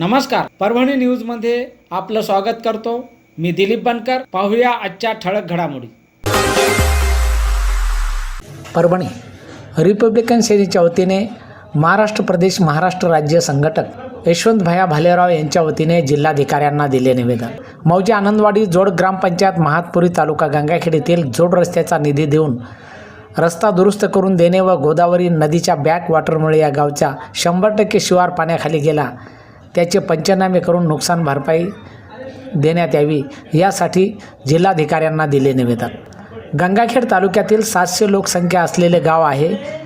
नमस्कार. परभणी न्यूजमध्ये आपलं स्वागत करतो. मी दिलीप बनकर. पाहूया आजच्या ठळक घडामोडी. परभणी रिपब्लिकन सेनेच्या वतीने महाराष्ट्र प्रदेश महाराष्ट्र राज्य संघटक यशवंतभया भालेराव यांच्या वतीने जिल्हाधिकाऱ्यांना दिले निवेदन. मौजे आनंदवाडी जोड ग्रामपंचायत महातपुरी तालुका गंगाखेड येथील जोड रस्त्याचा निधी देऊन रस्ता दुरुस्त करून देणे व गोदावरी नदीच्या बॅक वॉटरमुळे या गावच्या शंभर टक्के शिवार पाण्याखाली गेला. त्याचे पंचनामे करून नुकसान भरपाई देण्यात यावी यासाठी जिल्हाधिकाऱ्यांना दिले निवेदन. गंगाखेड तालुक्यातील सातशे लोकसंख्या असलेले गाव आहे.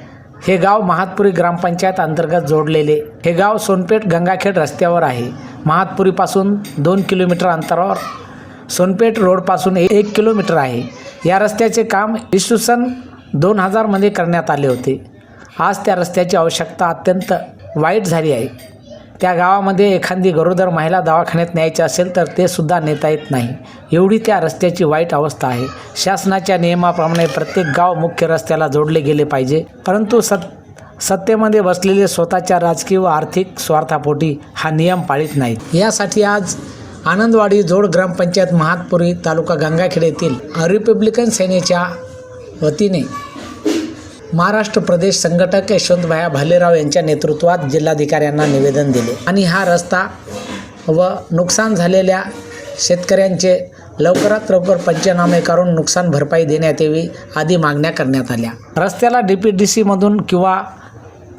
हे गाव महातपुरी ग्रामपंचायत अंतर्गत जोडलेले. हे गाव सोनपेठ गंगाखेड रस्त्यावर आहे. महातपुरीपासून दोन किलोमीटर अंतरावर सोनपेठ रोडपासून एक किलोमीटर आहे. या रस्त्याचे काम इसवी सन दोन हजारमध्ये करण्यात आले होते. आज त्या रस्त्याची आवश्यकता अत्यंत वाईट झाली आहे. त्या गावामध्ये एखादी गरोदर महिला दवाखान्यात न्यायची असेल तर ते सुद्धा नेता येत नाही. एवढी त्या रस्त्याची वाईट अवस्था आहे. शासनाच्या नियमाप्रमाणे प्रत्येक गाव मुख्य रस्त्याला जोडले गेले पाहिजे. परंतु सत सत्तेमध्ये बसलेले स्वतःच्या राजकीय व आर्थिक स्वार्थापोटी हा नियम पाळीत नाहीत. यासाठी आज आनंदवाडी जोड ग्रामपंचायत महातपुरी तालुका गंगाखेड येथील रिपब्लिकन सेनेच्या वतीने महाराष्ट्र प्रदेश संघटक यशवंतभाया भालेराव यांच्या नेतृत्वात जिल्हाधिकाऱ्यांना निवेदन दिले. आणि हा रस्ता व नुकसान झालेल्या शेतकऱ्यांचे लवकरात लवकर पंचनामे करून नुकसान भरपाई देण्यात यावी आदी मागण्या करण्यात आल्या. रस्त्याला डी पी डी सीमधून किंवा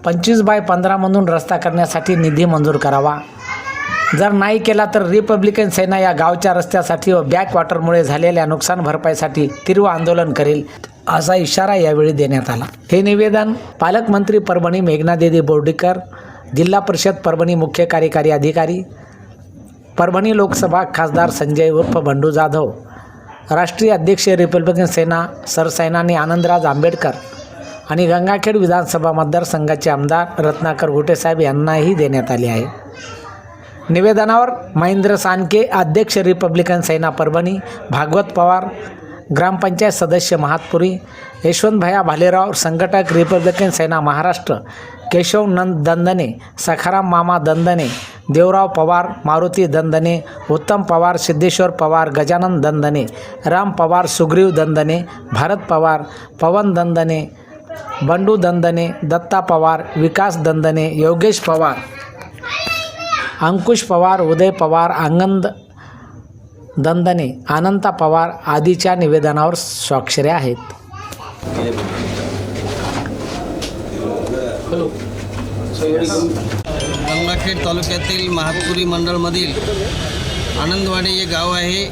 पंचवीस बाय पंधरामधून रस्ता करण्यासाठी निधी मंजूर करावा. जर नाही केला तर रिपब्लिकन सेना या गावच्या रस्त्यासाठी व बॅकवॉटरमुळे झालेल्या नुकसान भरपाईसाठी तीव्र आंदोलन करेल. असा इशारा यावेळी देण्यात आला. हे निवेदन पालकमंत्री परभणी मेघनादेवी बोर्डीकर जिल्हा परिषद परभणी मुख्य कार्यकारी अधिकारी परभणी लोकसभा खासदार संजय उर्फ बंडू जाधव राष्ट्रीय अध्यक्ष रिपब्लिकन सेना सरसेनानी आनंदराज आंबेडकर आणि गंगाखेड विधानसभा मतदारसंघाचे आमदार रत्नाकर गुटेसाहेब यांनाही देण्यात आले आहे. निवेदनावर महेंद्र सानके अध्यक्ष रिपब्लिकन सेना परभणी भागवत पवार ग्रामपंचायत सदस्य महातपुरी यशवंतभया भालेराव संघटक रिपब्लिकन सेना महाराष्ट्र केशव नंद दंदने सखाराम मामा दंदने देवराव पवार मारुती दंदने उत्तम पवार सिद्धेश्वर पवार गजानन दंदने राम पवार सुग्रीव दंदने भारत पवार पवन दंदने बंडू दंदने दत्ता पवार विकास दंदने योगेश पवार अंकुश पवार उदय पवार आनंद दंदने अनंता पवार आदीच्या निवेदनावर स्वाक्षरे आहेत. गंगाखेड तालुक्यातील महापुरी मंडळमधील आनंदवाडी हे गाव आहे.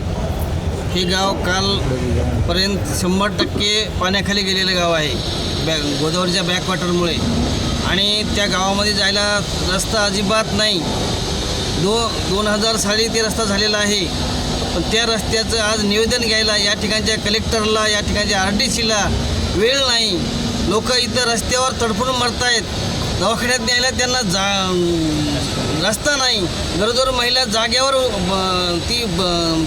हे गाव कालपर्यंत शंभर टक्के पाण्याखाली गेलेलं गाव आहे. बॅ गोदावरीच्या बॅकवॉटरमुळे. आणि त्या गावामध्ये जायला रस्ता अजिबात नाही. दो दोन हजार साली ते रस्ता झालेला आहे. पण त्या रस्त्याचं आज निवेदन घ्यायला या ठिकाणच्या कलेक्टरला या ठिकाणच्या आर डी सीला वेळ नाही. लोक इथं रस्त्यावर तडफडून मरतायत. दवाखान्यात न्यायला त्यांना जा रस्ता नाही. गरोदर महिला जाग्यावर ब- ती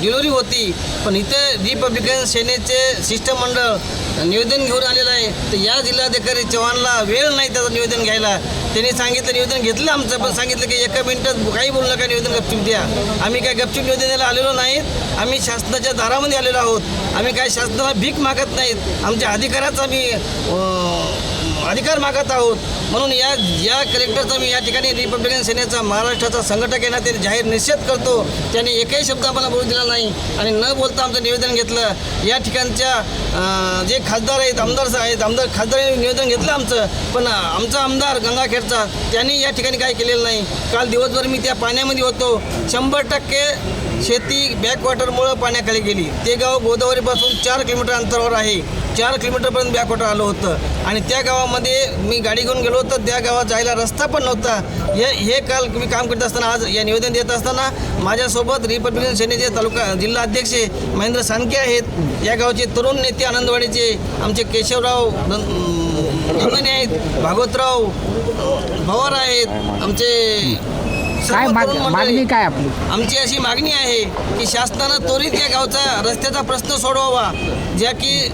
डिलिव्हरी होती. पण इथं रिपब्लिकन सेनेचे शिष्टमंडळ निवेदन घेऊन आलेलं आहे. तर या जिल्हाधिकारी चव्हाणला वेळ नाही त्याचं निवेदन घ्यायला. त्यांनी सांगितलं निवेदन घेतलं आमचं पण सांगितलं की एका मिनिटात काही बोलू नका निवेदन गपचूप द्या. आम्ही काय गपचूप निवेदन द्यायला आलेलो नाहीत. आम्ही शासनाच्या दारामध्ये आलेलो आहोत. आम्ही काय शासनाला भीक मागत नाहीत. आमच्या अधिकाराचा आम्ही अधिकार मागत आहोत. म्हणून या या कलेक्टरचा मी या ठिकाणी रिपब्लिकन सेनेचा महाराष्ट्राचा संघटक आहे ना ते जाहीर निषेध करतो. त्याने एकही शब्द आम्हाला बोलू दिला नाही. आणि न बोलता आमचं निवेदन घेतलं. या ठिकाणच्या जे खासदार आहेत आमदार आहेत आमदार खासदारांनी निवेदन घेतलं आमचं. पण आमचा आमदार गंगाखेडचा त्यांनी या ठिकाणी काय केलेलं नाही. काल दिवसभर मी त्या पाण्यामध्ये होतो. शंभर टक्के शेती बॅकवॉटरमुळं पाण्याखाली गेली. ते गाव गोदावरीपासून चार किलोमीटर अंतरावर आहे. चार किलोमीटरपर्यंत बॅकवॉटर आलं होतं. आणि त्या गावामध्ये मी गाडी घेऊन गेलो तर त्या गावात जायला रस्ता पण नव्हता. हे हे काल मी काम करत असताना आज या निवेदन देत असताना माझ्यासोबत रिपब्लिकन सेनेचे तालुका जिल्हा अध्यक्ष महेंद्र सानके आहेत. या गावचे तरुण नेते आनंदवाडीचे आमचे केशवराव आहेत भागवतराव पवार आहेत आमचे काय मागणी काय आपली? आमची अशी मागणी आहे की शासनानं त्वरित या गावचा रस्त्याचा प्रश्न सोडवावा. ज्या की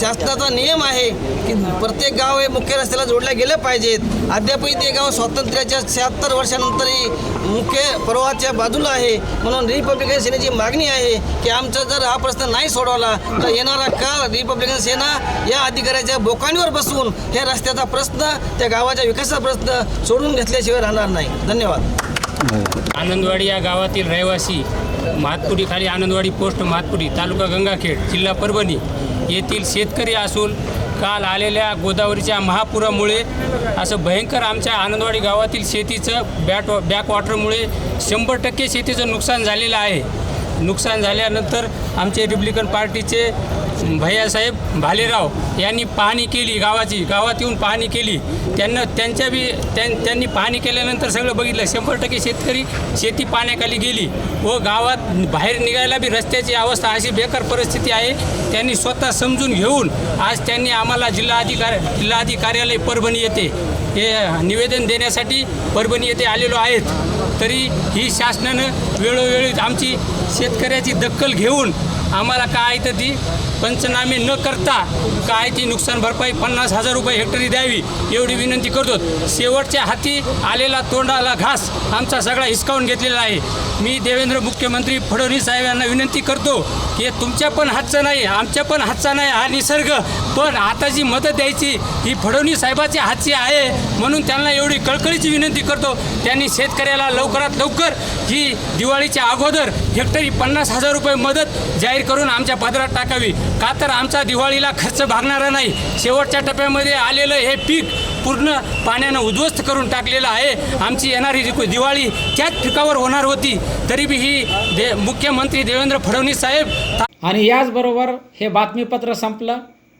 शासनाचा नियम आहे की प्रत्येक गाव हे मुख्य रस्त्याला जोडल्या गेलं पाहिजेत. अद्यापही ते गाव स्वातंत्र्याच्या शहात्तर वर्षानंतरही मुख्य प्रवाहाच्या बाजूला आहे. म्हणून रिपब्लिकन सेनेची मागणी आहे की आमचा जर हा प्रश्न नाही सोडवला तर येणारा काळ रिपब्लिकन सेना या अधिकाऱ्याच्या बोकांवर बसून हे रस्त्याचा प्रश्न त्या गावाच्या विकासाचा प्रश्न सोडून घेतल्याशिवाय राहणार नाही. धन्यवाद. आनंदवाडी या गावातील रहिवासी महातपुरी खाली आनंदवाडी पोस्ट महातपुरी तालुका गंगाखेड जिल्हा परभणी येथील शेतकरी असून काल आलेल्या गोदावरीच्या महापुरामुळे असं भयंकर आमच्या आनंदवाडी गावातील शेतीचं बॅट बॅकवॉटरमुळे शंभर टक्के शेतीचं नुकसान झालेलं आहे. नुकसान झाल्यानंतर आमचे रिपब्लिकन पार्टीचे भैयासाहेब भालेराव यांनी पाहणी केली गावाची गावात येऊन पाहणी केली. त्यांना त्यांच्या बी त्यां त्यांनी पाहणी केल्यानंतर सगळं बघितलं. शंभर टक्के शेतकरी शेती पाण्याखाली गेली व गावात बाहेर निघायला बी रस्त्याची अवस्था अशी बेकार परिस्थिती आहे. त्यांनी स्वतः समजून घेऊन आज त्यांनी आम्हाला जिल्हाधिकार जिल्हाधिकारी कार्यालय परभणी येते हे निवेदन देण्यासाठी परभणी येथे आलेलो आहेत. तरी ही शासनानं वेळोवेळी आमची शेतकऱ्याची दखल घेऊन आम्हाला काय तर ती पंचनामे न करता काय ती नुकसान भरपाई पन्नास हजार रुपये हेक्टरी द्यावी एवढी विनंती करतो. शेवटच्या हाती आलेला तोंडाला घास आमचा सगळा हिसकावून घेतलेला आहे. मी देवेंद्र मुख्यमंत्री फडणवीस साहेब यांना विनंती करतो की हे तुमच्या पण हातचा नाही आमच्या पण हातचा नाही हा निसर्ग पण आता जी मदत द्यायची ही फडणवीस साहेबाच्या हातची आहे म्हणून त्यांना एवढी कळकळीची विनंती करतो. त्यांनी शेतकऱ्याला लवकरात लवकर ही दिवाळीच्या अगोदर हेक्टरी पन्नास हजार रुपये मदत जाहीर करून आमच्या पदरात टाकावी. का तर आमचा दिवाळीला खर्च भागणारा नाही. शेवटच्या टप्प्यामध्ये आलेलं हे पीक पूर्ण पाण्यानं उद्ध्वस्त करून टाकलेलं आहे. आमची येणारी दिवाळी त्याच पिकावर होणार होती. तरी बी ही दे मुख्यमंत्री देवेंद्र फडणवीस साहेब आणि याचबरोबर हे बातमीपत्र संपलं.